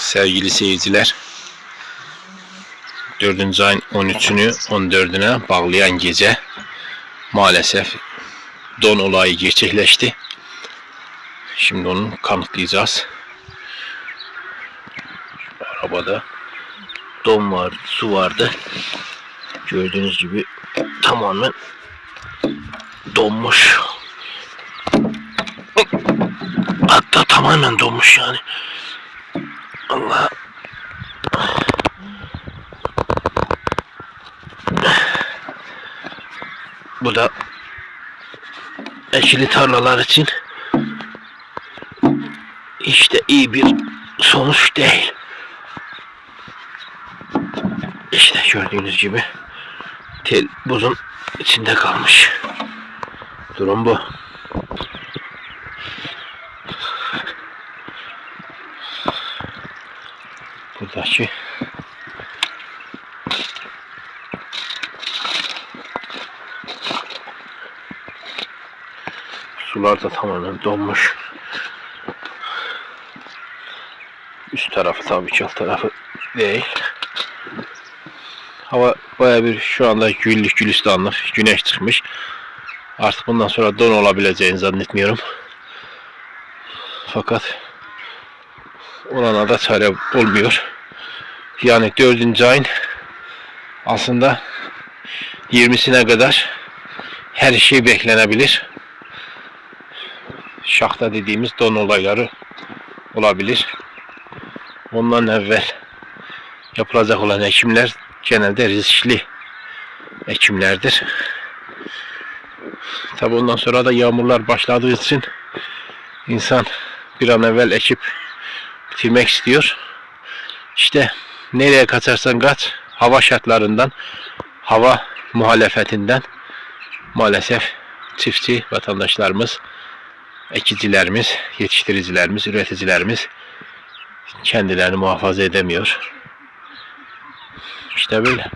Sevgili seyirciler, 4. ayın 13'ünü 14'üne bağlayan gece maalesef don olayı gerçekleşti. Şimdi onu kanıtlayacağız. Arabada don vardı, su vardı. Gördüğünüz gibi tamamen donmuş. Hatta tamamen donmuş yani. Allah. Bu da ekili tarlalar için işte iyi bir sonuç değil. İşte gördüğünüz gibi tel buzun içinde kalmış. Durum bu. Buradaki sular da tamamen donmuş. Üst tarafı tabii ki alt tarafı değil. Hava baya bir şu anda güllük gülistanlık güneş çıkmış. Artık bundan sonra don olabileceğini zannetmiyorum. Fakat olana da çare olmuyor. Yani 4. ayın aslında 20'sine kadar her şey beklenebilir. Şahta dediğimiz don olayları olabilir. Ondan evvel yapılacak olan ekimler genelde riskli ekimlerdir. Tabi ondan sonra da yağmurlar başladığı için insan bir an evvel ekip bitirmek istiyor. İşte nereye kaçarsan kaç hava şartlarından, hava muhalefetinden maalesef çiftçi vatandaşlarımız, ekicilerimiz, yetiştiricilerimiz, üreticilerimiz kendilerini muhafaza edemiyor. İşte böyle.